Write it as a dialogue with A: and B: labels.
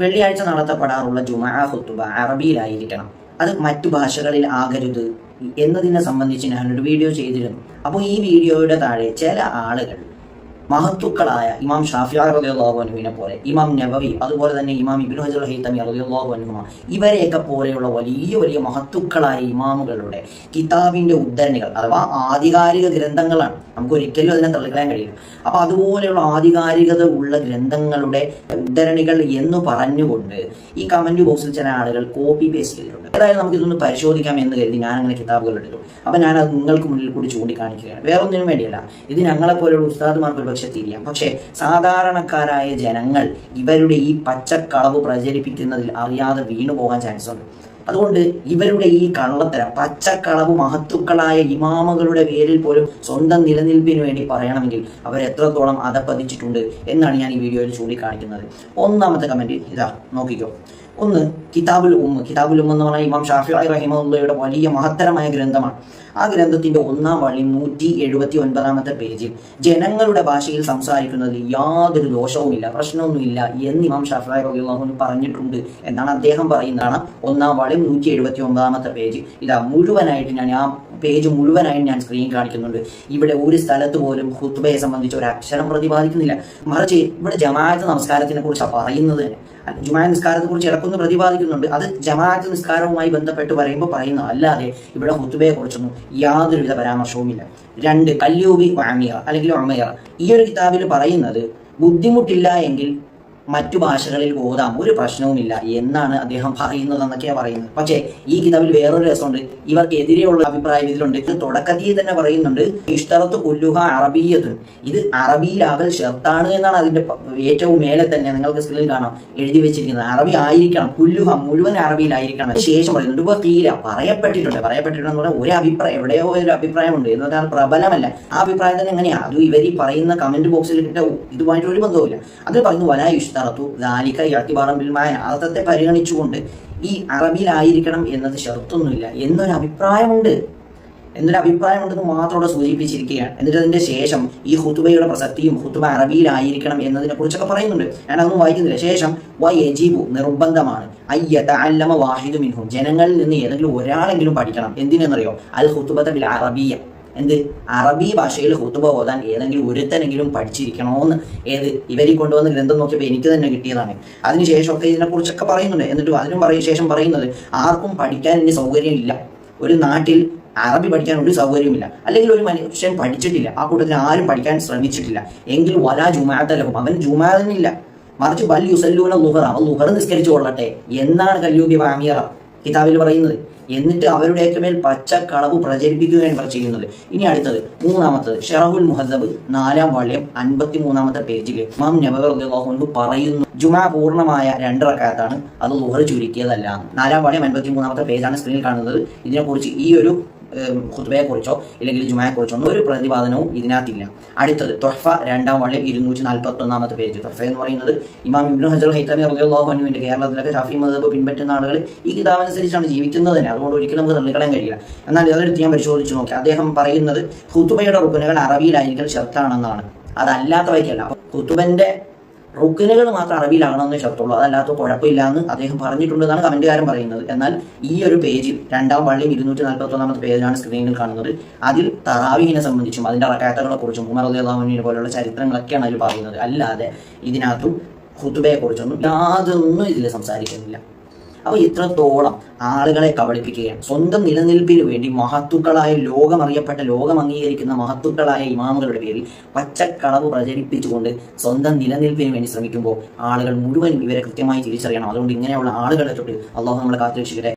A: വെള്ളിയാഴ്ച നടത്തപ്പെടാറുള്ള ജുമാ ഹുത്തുബ അറബിയിലായിരിക്കണം. അത് മറ്റു ഭാഷകളിൽ ആകരുത് എന്നതിനെ സംബന്ധിച്ച് ഞാനൊരു വീഡിയോ ചെയ്തിരുന്നു. അപ്പോൾ ഈ വീഡിയോയുടെ താഴെ ചില ആളുകൾ മഹത്തുക്കളായ ഇമാം ഷാഫി അൻഹുവിനെ പോലെ ഇമാം നബവി അതുപോലെ തന്നെ ഇമാം ഇബിൻ ഹജർ റളിയല്ലാഹു അൻഹുമ ഇവരെയൊക്കെ പോലെയുള്ള വലിയ വലിയ മഹത്തുക്കളായ ഇമാമുകളുടെ കിതാബിന്റെ ഉദ്ധരണികൾ അഥവാ ആധികാരിക ഗ്രന്ഥങ്ങളാണ്. നമുക്ക് ഒരിക്കലും അതിനെ തള്ളിക്കളയാൻ കഴിയില്ല. അപ്പോൾ അതുപോലെയുള്ള ആധികാരികത ഉള്ള ഗ്രന്ഥങ്ങളുടെ ഉദ്ധരണികൾ എന്ന് പറഞ്ഞുകൊണ്ട് ഈ കമന്റ് ബോക്സിൽ ചില ആളുകൾ കോപ്പി പേസ്റ്റ് ചെയ്തിട്ടുണ്ട്. ഏതായാലും നമുക്ക് ഇതൊന്ന് പരിശോധിക്കാം എന്ന് കരുതി ഞാൻ അങ്ങനെ കിതാബുകൾ എടുത്തു. അപ്പോൾ ഞാനത് നിങ്ങൾക്ക് മുന്നിൽ കൂടി ചൂണ്ടിക്കാണിക്കുകയാണ്. വേറെ ഒന്നിനും വേണ്ടിയല്ല ഇത് ഞങ്ങളെ പോലെയുള്ള ഉസ്താദുമാർക്ക് ഒരു പക്ഷെ തിരിയാം പക്ഷേ സാധാരണക്കാരായ ജനങ്ങൾ ഇവരുടെ ഈ പച്ചക്കളവ് പ്രചരിപ്പിക്കുന്നതിൽ അറിയാതെ വീണു പോകാൻ ചാൻസ് ഉണ്ട്. അതുകൊണ്ട് ഇവരുടെ ഈ കള്ളത്തരം പച്ചക്കളവ് മഹത്തുക്കളായ ഇമാമകളുടെ പേരിൽ പോലും സ്വന്തം നിലനിൽപ്പിന് വേണ്ടി പറയണമെങ്കിൽ അവർ എത്രത്തോളം അതപ്പതിച്ചിട്ടുണ്ട് എന്നാണ് ഞാൻ ഈ വീഡിയോയിൽ ചൂണ്ടിക്കാണിക്കുന്നത്. ഒന്നാമത്തെ കമന്റ് ഇതാ നോക്കിക്കോ. ഒന്ന് കിതാബുൽ ഉമ്മ. കിതാബുൽ ഉമ്മ എന്ന് പറഞ്ഞാൽ ഇമാം ഷാഫി റഹിമുള്ളയുടെ വലിയ മഹത്തരമായ ഗ്രന്ഥമാണ്. ആ ഗ്രന്ഥത്തിന്റെ ഒന്നാം വള്ളി നൂറ്റി എഴുപത്തി ഒൻപതാമത്തെ പേജിൽ ജനങ്ങളുടെ ഭാഷയിൽ സംസാരിക്കുന്നതിൽ യാതൊരു ദോഷവുമില്ല പ്രശ്നമൊന്നുമില്ല എന്ന് ഇമാം ഷാഫി റഹിമുള്ളു പറഞ്ഞിട്ടുണ്ട് എന്നാണ് അദ്ദേഹം പറയുന്നതാണ് ഒന്നാം വള്ളി നൂറ്റി എഴുപത്തി ഒമ്പതാമത്തെ പേജ് ഇതാ മുഴുവനായിട്ട് ഞാൻ ആ പേജ് മുഴുവനായും ഞാൻ സ്ക്രീൻ കാണിക്കുന്നുണ്ട്. ഇവിടെ ഒരു സ്ഥലത്ത് പോലും ഹുത്തുബയെ സംബന്ധിച്ച് ഒരു അക്ഷരം പ്രതിപാദിക്കുന്നില്ല. മറിച്ച് ഇവിടെ ജമാഅത്ത് നമസ്കാരത്തിനെ കുറിച്ചാണ് പറയുന്നത് തന്നെ. ജുമായ നിസ്കാരത്തെ കുറിച്ച് ഇടക്കൊന്ന് പ്രതിപാദിക്കുന്നുണ്ട്. അത് ജമാഅത്ത് നിസ്കാരവുമായി ബന്ധപ്പെട്ട് പറയുമ്പോൾ പറയുന്നു അല്ലാതെ ഇവിടെ ഹുത്തുബയെ കുറിച്ചൊന്നും യാതൊരുവിധ പരാമർശവുമില്ല രണ്ട് കല്യൂബി വാമിയ അല്ലെങ്കിൽ ഒമയർ ഈ ഒരു കിതാബിൽ പറയുന്നത് ബുദ്ധിമുട്ടില്ല എങ്കിൽ മറ്റു ഭാഷകളിൽ ഓതാം ഒരു പ്രശ്നവുമില്ല. എന്നാണ് അദ്ദേഹം പറയുന്നത് എന്നൊക്കെയാണ് പറയുന്നത്. പക്ഷേ ഈ കിതാബിൽ വേറൊരു രസമുണ്ട്. ഇവർക്ക് എതിരെയുള്ള അഭിപ്രായം ഇതിലുണ്ട് ഇത് തുടക്കത്തിൽ തന്നെ പറയുന്നുണ്ട് ഇഷ്ടറത്ത് കൊല്ലുക അറബിയത് ഇത് അറബിയിലാകൽ ഷെർത്താണ് എന്നാണ് അതിന്റെ ഏറ്റവും മേലെ തന്നെ നിങ്ങൾക്ക് സ്ക്രീനിൽ കാണാം. എഴുതി വെച്ചിരിക്കുന്നത്. അറബി ആയിരിക്കണം. കുല്ലുഹ മുഴുവൻ അറബിയിലായിരിക്കണം ശേഷം പറയുന്നുണ്ട്. ഇപ്പൊ തീര പറയപ്പെട്ടിട്ടുണ്ട്. പറയപ്പെട്ടിട്ടുണ്ട് എന്ന് പറഞ്ഞാൽ ഒരു അഭിപ്രായം എവിടെയോ ഒരു അഭിപ്രായമുണ്ട്. എന്ന് പറഞ്ഞാൽ പ്രബലമല്ല. ആ അഭിപ്രായം തന്നെ എങ്ങനെയാ? അത് ഇവർ ഈ പറയുന്ന കമന്റ് ബോക്സിൽ ഇതുമായിട്ട് ഒരു ബന്ധവുമില്ല. അത് പറയുന്നു വലാ ഇഷ്തറത്തു ദാലിക ഇഴത്തിബാറം ബിൽമായ അർത്ഥത്തെ പരിഗണിച്ചുകൊണ്ട് ഈ അറബിയിലായിരിക്കണം എന്നത് ഷർത്തൊന്നുമില്ല. എന്നൊരു അഭിപ്രായമുണ്ട് എന്നൊരു അഭിപ്രായമുണ്ടെന്ന് മാത്രം ഇവിടെ സൂചിപ്പിച്ചിരിക്കുകയാണ്. എന്നിട്ട് അതിന്റെ ശേഷം ഈ ഹുത്തുബയുടെ പ്രസക്തിയും ഹുത്തുബ അറബിയിലായിരിക്കണം എന്നതിനെ കുറിച്ചൊക്കെ പറയുന്നുണ്ട്. ഞാൻ അതൊന്നും വായിക്കുന്നില്ല. ശേഷം വൈജീബു നിർബന്ധമാണ്. അയ്യത അല്ലമ വാഹിദു മിൻഹും. ജനങ്ങളിൽ നിന്ന് ഏതെങ്കിലും ഒരാളെങ്കിലും പഠിക്കണം. എന്തിനെന്നറിയോ? അൽ ഹുത്തുബത്ത ബിൽ അറബിയ. എന്ത്? അറബി ഭാഷയിൽ ഹുത്തുബ ഓതാൻ ഏതെങ്കിലും ഒരുത്തനെങ്കിലും പഠിച്ചിരിക്കണമെന്ന് ഏത്? ഇവരി കൊണ്ടുവന്ന ഗ്രന്ഥം നോക്കിയപ്പോൾ എനിക്ക് തന്നെ കിട്ടിയതാണ്. അതിനുശേഷമൊക്കെ ഇതിനെക്കുറിച്ചൊക്കെ പറയുന്നുണ്ട്. എന്നിട്ട് അതിനും പറയും ശേഷം പറയുന്നത് ആർക്കും പഠിക്കാൻ ഇനി സൗകര്യമില്ല. ഒരു നാട്ടിൽ അറബി പഠിക്കാൻ ഒരു സൗകര്യമില്ല. അല്ലെങ്കിൽ ഒരു മനുഷ്യൻ പഠിച്ചിട്ടില്ല. ആ കൂട്ടത്തിൽ ആരും പഠിക്കാൻ ശ്രമിച്ചിട്ടില്ല. എങ്കിൽ വലാ ജുമാത്തലഹും അവൻ ജുമാ ഇല്ല മറിച്ച് ബൽ യുസല്ലൂന ലുഹറ. അവൻ ലുഹർ നിസ്കരിച്ചു കൊള്ളട്ടെ. എന്നാണ് കല്ലൂബി വാമിയറ കിതാബിൽ പറയുന്നത്. എന്നിട്ട് അവരുടെയൊക്കെ മേൽ പച്ചക്കളവ് പ്രചരിപ്പിക്കുകയാണ് ഇവർ ചെയ്യുന്നത്. ഇനി അടുത്തത് മൂന്നാമത്തത് ഷെറഹുൽ മുഹദ്ദബ് നാലാം വാള്യം അൻപത്തി മൂന്നാമത്തെ പേജിൽ ഇമാം നബഹു പറയുന്നു ജുമാ പൂർണമായ രണ്ട് റക്കാത്താണ് അത് ലുഹർ ചുരുക്കിയതല്ല. നാലാം വാള്യം അൻപത്തി മൂന്നാമത്തെ പേജാണ് സ്ക്രീനിൽ കാണുന്നത്. ഇതിനെക്കുറിച്ച് ഈ ഒരു ഖുത്ബയെ കുറിച്ചോ ഇല്ലെങ്കിൽ കുറിച്ചോ ഒന്നും ഒരു പ്രതിപാദനവും ഇതിനകത്തില്ല. അടുത്തത് തൊഹഫ രണ്ടാം വള്ളി ഇരുന്നൂറ്റി നാൽപ്പത്തി ഒന്നാമത്തെ പേജ്. തൊഹഫ എന്ന് പറയുന്നത് ഇമാം ഇബ്നു ഹജർ ഹൈത്തമി അൻഹുവിന്റെ കേരളത്തിലൊക്കെ ഷാഫി മദ്ഹബ് പിൻപറ്റുന്ന ആളുകൾ ഈ കിതാബ് അനുസരിച്ചാണ് ജീവിക്കുന്നത് തന്നെ. അതുകൊണ്ട് ഒരിക്കലും നമുക്ക് തള്ളിക്കളയാൻ കഴിയില്ല. എന്നാൽ അതെടുത്ത് ഞാൻ പരിശോധിച്ച് നോക്കി. അദ്ദേഹം പറയുന്നത് ഖുത്തുബയുടെ റുക്കുനുകൾ അറബിയിലായിരിക്കൽ ഷർത്താണെന്നാണ്. അതല്ലാത്തവയ്ക്കല്ല അപ്പൊ ഖുത്തുബന്റെ റുക്കിനുകൾ മാത്രം അറബിയിലാകണമെന്ന് ഷർത്തുള്ളൂ. അതല്ലാത്ത കുഴപ്പമില്ല എന്ന് അദ്ദേഹം പറഞ്ഞിട്ടുണ്ടെന്നാണ് കമന്റുകാരൻ പറയുന്നത്. എന്നാൽ ഈ ഒരു പേജിൽ രണ്ടാം പള്ളിയും ഇരുന്നൂറ്റി നാൽപ്പത്തി ഒന്നാമത്തെ പേജിലാണ് സ്ക്രീനിൽ കാണുന്നത്. അതിൽ തറാവീഹിനെ സംബന്ധിച്ചും അതിന്റെ റക്കാത്തകളെ കുറിച്ചും ഉമർ അള്ളാഹുവിനെ പോലുള്ള ചരിത്രങ്ങളൊക്കെയാണ് അതിൽ പറയുന്നത്. അല്ലാതെ ഇതിനകത്തും ഹുത്തുബയെ കുറിച്ചൊന്നും യാതൊന്നും ഇതിൽ സംസാരിക്കുന്നില്ല. അപ്പോൾ ഇത്രത്തോളം ആളുകളെ കബളിപ്പിക്കുകയാണ്. സ്വന്തം നിലനിൽപ്പിന് വേണ്ടി മഹത്തുക്കളായ ലോകമറിയപ്പെട്ട ലോകം അംഗീകരിക്കുന്ന മഹത്തുക്കളായ ഇമാമുകളുടെ പേരിൽ പച്ചക്കളവ് പ്രചരിപ്പിച്ചുകൊണ്ട് സ്വന്തം നിലനിൽപ്പിന് വേണ്ടി ശ്രമിക്കുമ്പോൾ ആളുകൾ മുഴുവൻ ഇവരെ കൃത്യമായി തിരിച്ചറിയണം. അതുകൊണ്ട് ഇങ്ങനെയുള്ള ആളുകളെ തൊട്ട് അള്ളാഹു നമ്മളെ കാത്തുരക്ഷിക്കട്ടെ.